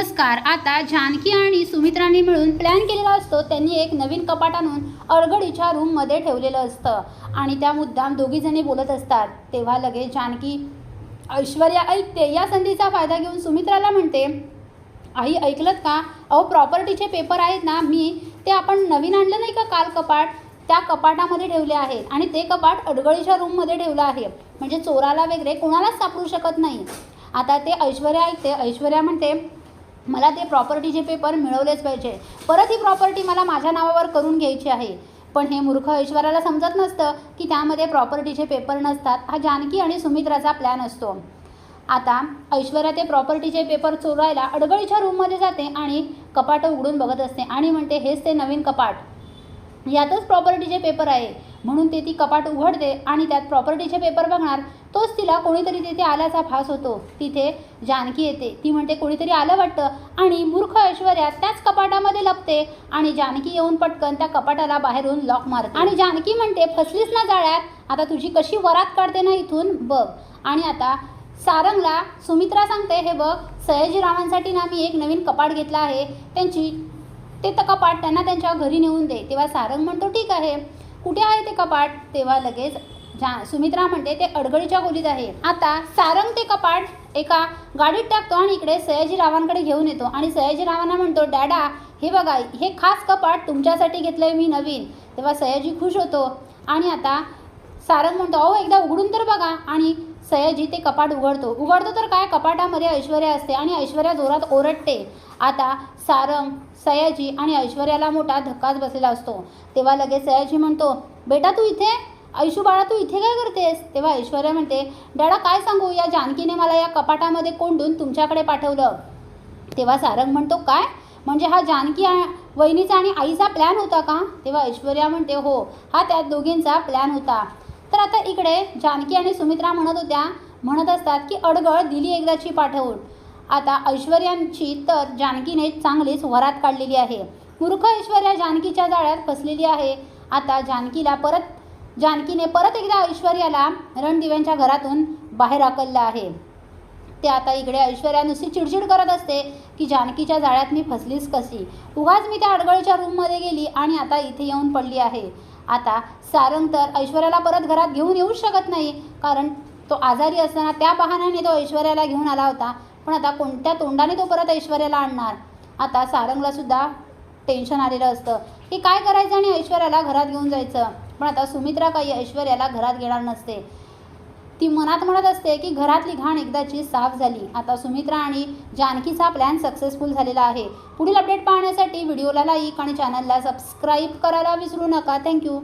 नमस्कार. आता जानकी आणि सुमित्राने मिळून प्लॅन केलेला असतो. त्यांनी एक नवीन कपाट आणून अडगडीच्या रूममध्ये ठेवलेलं असतं. आणि त्या मुद्दाम दोघीजणी बोलत असतात. तेव्हा लगेच जानकी ऐश्वर्या ऐकते या संधीचा फायदा घेऊन सुमित्राला म्हणते आई ऐकलत का? अहो प्रॉपर्टीचे पेपर आहेत ना. मी ते आपण नवीन आणलं नाही का काल कपाट? त्या कपाटामध्ये ठेवले आहेत आणि ते कपाट अडगळीच्या रूममध्ये ठेवलं आहे. म्हणजे चोराला वगैरे कोणालाच सापडू शकत नाही. आता ते ऐश्वर्या ऐकते. ऐश्वर्या म्हणते मला ते प्रॉपर्टीचे पेपर मिळवलेच पाहिजे. परत ही प्रॉपर्टी मला माझ्या नावावर करून घ्यायची आहे. पण हे मूर्ख ऐश्वर्याला समजत नसतं की त्यामध्ये प्रॉपर्टीचे पेपर नसतात. हा जानकी आणि सुमित्राचा प्लॅन असतो. आता ऐश्वर्या ते प्रॉपर्टीचे पेपर चोरायला अडगळीच्या रूममध्ये जाते आणि कपाट उघडून बघत असते आणि म्हणते हेच ते नवीन कपाट. यातच प्रॉपर्टीचे पेपर आहे. म्हणून ते ती कपाट उघडते आणि त्यात प्रॉपर्टीचे पेपर बघणार. तोच तिला कोणीतरी तिथे आल्याचा भास होतो. तिथे जानकी येते. ती म्हणते कोणीतरी आलं वाटतं? आणि मूर्ख ऐश्वर्या त्याच कपाटामध्ये लपते आणि जानकी येऊन पटकन त्या कपाटाला बाहेरून लॉक मारते. आणि जानकी म्हणते फसलीस ना जाळ्यात? आता तुझी कशी वरात काढते ना इथून? बघ. आणि आता सारंगला सुमित्रा सांगते हे बघ सयाजीरावांसाठी ना मी एक नवीन कपाट घेतला आहे. त्यांची ते तर कपाट त्यांना त्यांच्या घरी नेऊन दे. तेव्हा सारंग म्हणतो ठीक आहे. कुठे आहे ते कपाट? तेव्हा लगेच छान सुमित्रा म्हणते ते अडगळीच्या खोलीत आहे. आता सारंग ते कपाट एका गाडीत टाकतो आणि इकडे सयाजीरावांकडे घेऊन येतो. आणि सयाजीरावांना म्हणतो डॅडा हे बघा हे खास कपाट तुमच्यासाठी घेतलं आहे मी नवीन. तेव्हा सयाजी खुश होतो. आणि आता सारंग म्हणतो अहो एकदा उघडून तर बघा. आणि सयाजी ते कपाट उघडतो. उघडतो तर काय? कपाटामध्ये ऐश्वर्या असते आणि ऐश्वर्या जोरात ओरडते. आता सारंग सयाजी आणि ऐश्वर्याला मोठा धक्काच बसलेला असतो. तेव्हा लगेच सयाजी म्हणतो बेटा तू इथे ऐशू बाळा तू इथे काय करतेस? तेव्हा ऐश्वर्या म्हणते डॅडा काय सांगू? या जानकीने मला या कपाटामध्ये कोंडून तुमच्याकडे पाठवलं. तेव्हा सारंग म्हणतो काय? म्हणजे हा जानकी वहिनीचा आणि आईचा प्लॅन होता का? तेव्हा ऐश्वर्या म्हणते हो हा त्या दोघींचा प्लॅन होता. तर आता इकडे जानकी आणि सुमित्रा म्हणत होत्या म्हणत असतात की अडगळ दिली एकदाची पाठवून. आता ऐश्वर्यांची तर जानकीने चांगलीच वरात काढलेली आहे. मूर्ख ऐश्वर्या जानकीच्या जाळ्यात फसलेली आहे. आता जानकीला परत जानकीने परत एकदा ऐश्वर्याला रणदिव्यांच्या घरातून बाहेर आकललं आहे. ते आता इकडे ऐश्वर्या नुसती चिडचिड करत असते की जानकीच्या जाळ्यात मी फसलीच कशी? उगाच मी त्या अडगळीच्या रूममध्ये गेली आणि आता इथे येऊन पडली आहे. आता सारंग तर ऐश्वर्याला परत घरात घेऊन येऊच शकत नाही कारण तो आजारी असताना त्या बहाण्याने तो ऐश्वर्याला घेऊन आला होता. पण आता कोणत्या तोंडाने तो परत ऐश्वर्याला आणणार? आता सारंगला सुद्धा टेन्शन आलेलं असतं. की काय करायचं आणि ऐश्वर्याला घरात घेऊन जायचं? पण आता सुमित्रा काही ऐश्वर्याला घरात घेणार नसते. ती मनात म्हणत असते की घरातली घाण एकदाची साफ झाली. आता सुमित्रा आणि जानकीचा प्लॅन सक्सेसफुल झालेला आहे. पुढील अपडेट पाहण्यासाठी व्हिडिओला लाईक आणि चॅनलला सबस्क्राईब करायला विसरू नका. थँक्यू